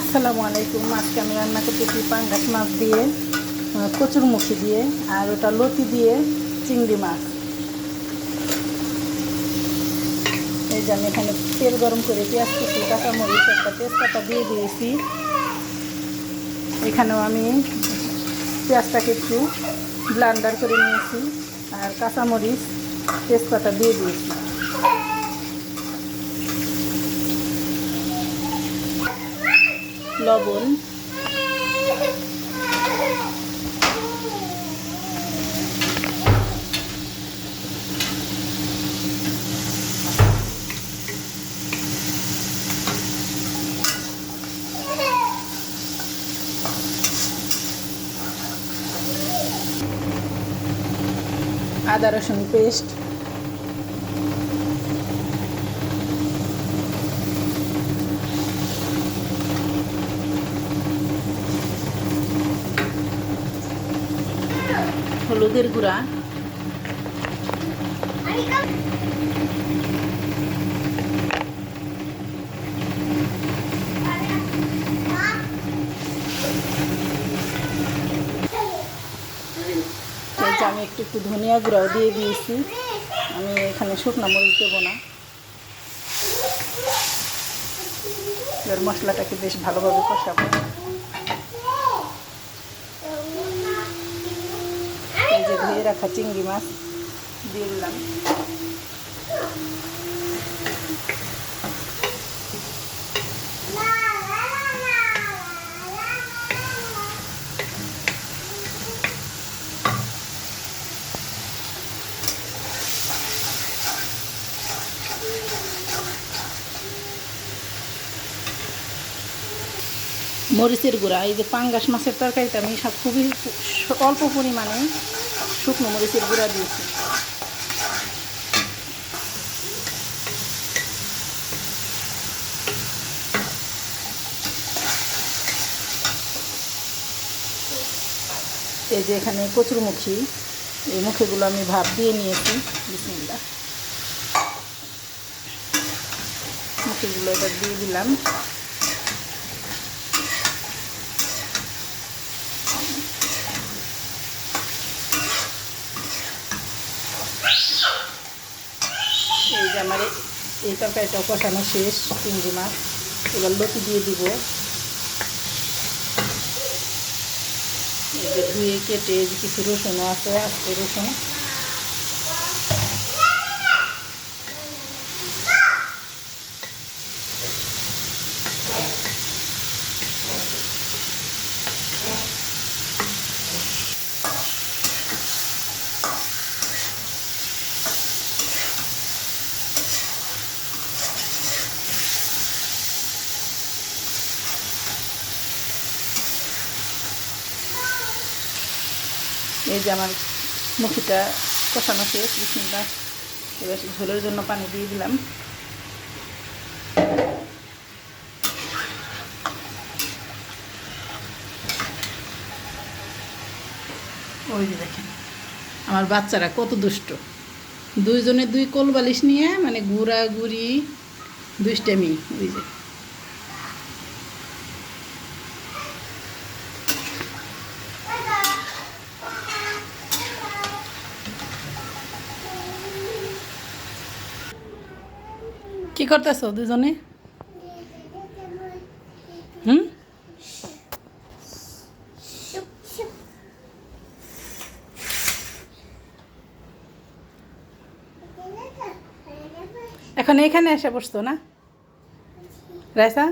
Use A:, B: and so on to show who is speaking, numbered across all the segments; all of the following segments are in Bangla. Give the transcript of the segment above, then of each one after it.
A: আসসালামু আলাইকুম। আজকে আমি রান্না করতেছি পাঙ্গাস মাছ দিয়ে কচুরমুখী দিয়ে, আর ওটা লতি দিয়ে চিংড়ি মাছ। এই যে আমি এখানে তেল গরম করে পেঁয়াজ কুচি, কাঁচামরিচ, একটা তেজপাতা দিয়ে দিয়েছি। এখানেও আমি পেঁয়াজটাকে একটু ব্লান্ডার করে নিয়েছি, আর কাঁচামরিচ, তেজপাতা দিয়ে দিয়েছি। লবণ। আদা রসুন পেস্ট হলুদের গুঁড়া। আমি একটু একটু ধনিয়া গুঁড়াও দিয়ে দিয়েছি। আমি এখানে শুকনো মরিচ দেবো না। এবার মশলাটাকে বেশ ভালোভাবে কষাবো। যে ধুয়ে রাখা চিংড়ি মাছ, দিয়ে দিলাম। মরিচের গুঁড়া, এই যে পাঙ্গাস মাছের তরকারিতে আমি সব খুবই অল্প পরিমাণে শুকনো মরিচের গুঁড়া দিয়েছি। এই যে এখানে কচুরমুখী, এই মুখেগুলো আমি ভাপ দিয়ে নিয়েছি। বিসমিল্লা মুখেগুলো এবার দিয়ে দিলাম। যে আমার এই- তরকারিটা কষানো শেষ চিংড়ি মাছ। এবার লতি দিয়ে দিব। ধুয়ে কেটে কিছু রসুনও আছে, আস্তে রসুন। এই যে আমার মুখিটা কষানো শেষ বিসমিল্লা এবার ঝোলের জন্য পানি দিয়ে দিলাম। ওই যে দেখেন, আমার বাচ্চারা কত দুষ্ট। দুইজনে দুই কোল বালিশ নিয়ে মানে গুড়া গুড়ি, দুষ্টামি, ওই যে। করতেছো দুজনে? হুম? এখন এখানে এসে বসতো না? রাইসা?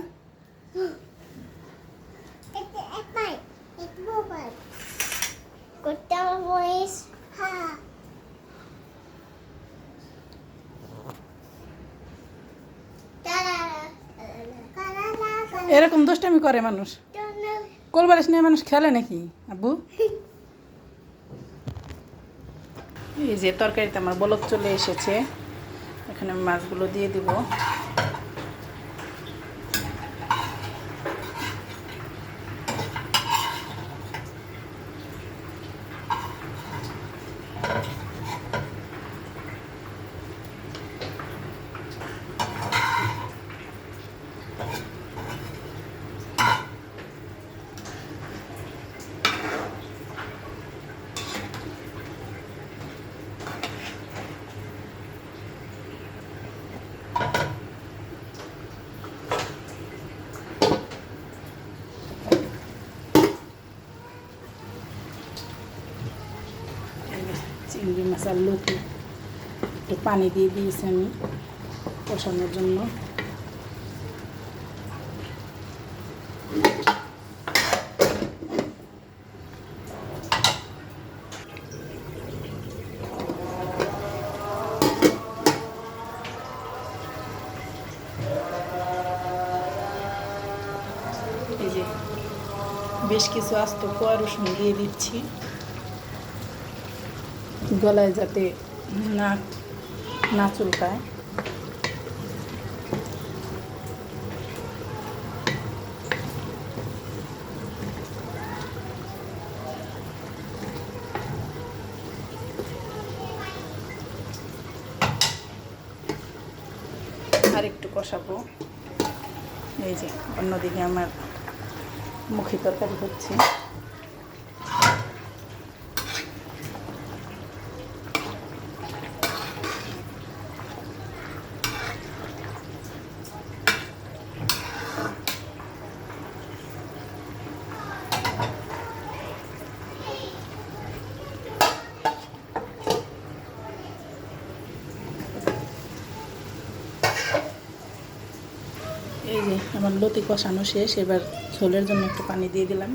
A: এরকম দুষ্টামি করে মানুষ। কোলবারিস নিয়ে মানুষ খেলে নাকি? আব্বু? এই যে তরকারিতে আমার বলক চলে এসেছে। এখানে মাছগুলো দিয়ে দিব। চিংড়ি মাছ আর একটু পানি দিয়ে দিয়েছি আমি কষানোর জন্য। বেশ কিছু আস্ত কোয়া দিয়ে দিচ্ছি। গলায় যাতে না না চুলকায়। আর একটু কষাবো। এই যে, অন্যদিকে আমার মুখী তরকারি হচ্ছে। এই যে আমার লতি কষানো শেষ, এবার ঝোলের জন্য একটু পানি দিয়ে দিলাম।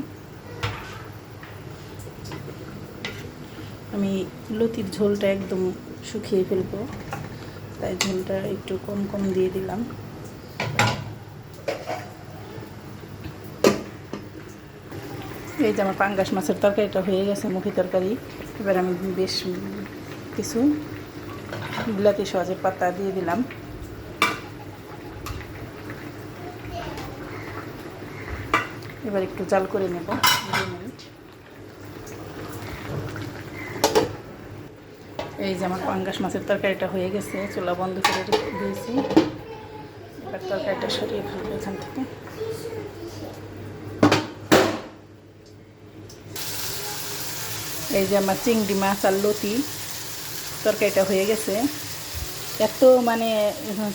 A: আমি লতির ঝোলটা একদম শুকিয়ে ফেলব, তাই ঝোলটা একটু কম কম দিয়ে দিলাম। এই যে আমার পাঙ্গাস মাছের তরকারিটা হয়ে গেছে, মুখি তরকারি। এবার আমি বেশ কিছু বিলাতি সহজে পাতা দিয়ে দিলাম। এবার একটু জাল করে নেব। এই যে আমার পাঙ্গাস মাছের তরকারিটা হয়ে গেছে, চুলা বন্ধ করে দিয়েছি। এবার তরকারিটা সরিয়ে ফেলব এখান থেকে। এই যে আমার চিংড়ি মাছ আর লতি, তরকারিটা হয়ে গেছে। এত মানে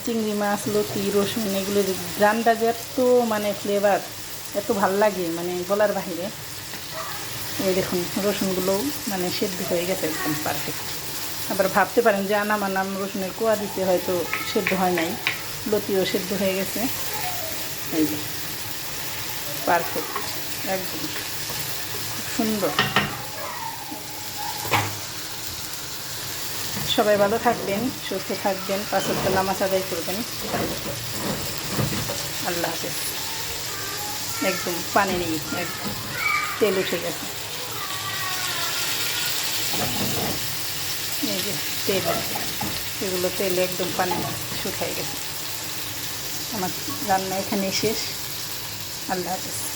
A: চিংড়ি মাছ, লতি, রসুন, এগুলোর গ্রানটা যে এত মানে ফ্লেভার এত ভালো লাগে মানে গলার বাহিরে। এই দেখুন রসুনগুলোও মানে সেদ্ধ হয়ে গেছে একদম পারফেক্ট আবার ভাবতে পারেন যে আনাম আনাম রসুনের কোয়া দিতে হয়তো সেদ্ধ হয় নাই, লতিও সেদ্ধ হয়ে গেছে। এই যে পারফেক্ট একদম সুন্দর। সবাই ভালো থাকবেন, সুস্থ থাকবেন পাঁচত্ব নামাজ আদায় করবেন। আল্লাহ হাফেজ। একদম পানি নেই একদম তেল উঠে গেছে। এই যে তেল, এগুলো তেল একদম পানি শুকাই গেছে। আমার রান্না এখানেই শেষ। আল্লাহ হাফেজ।